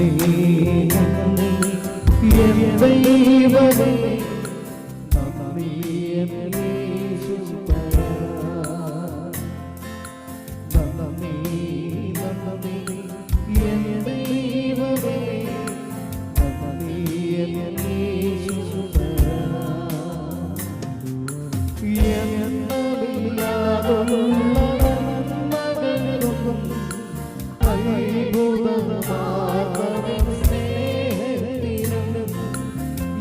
மேகம் எவை வரை Oh,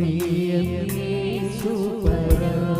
നന്ദി യേശുവരാ.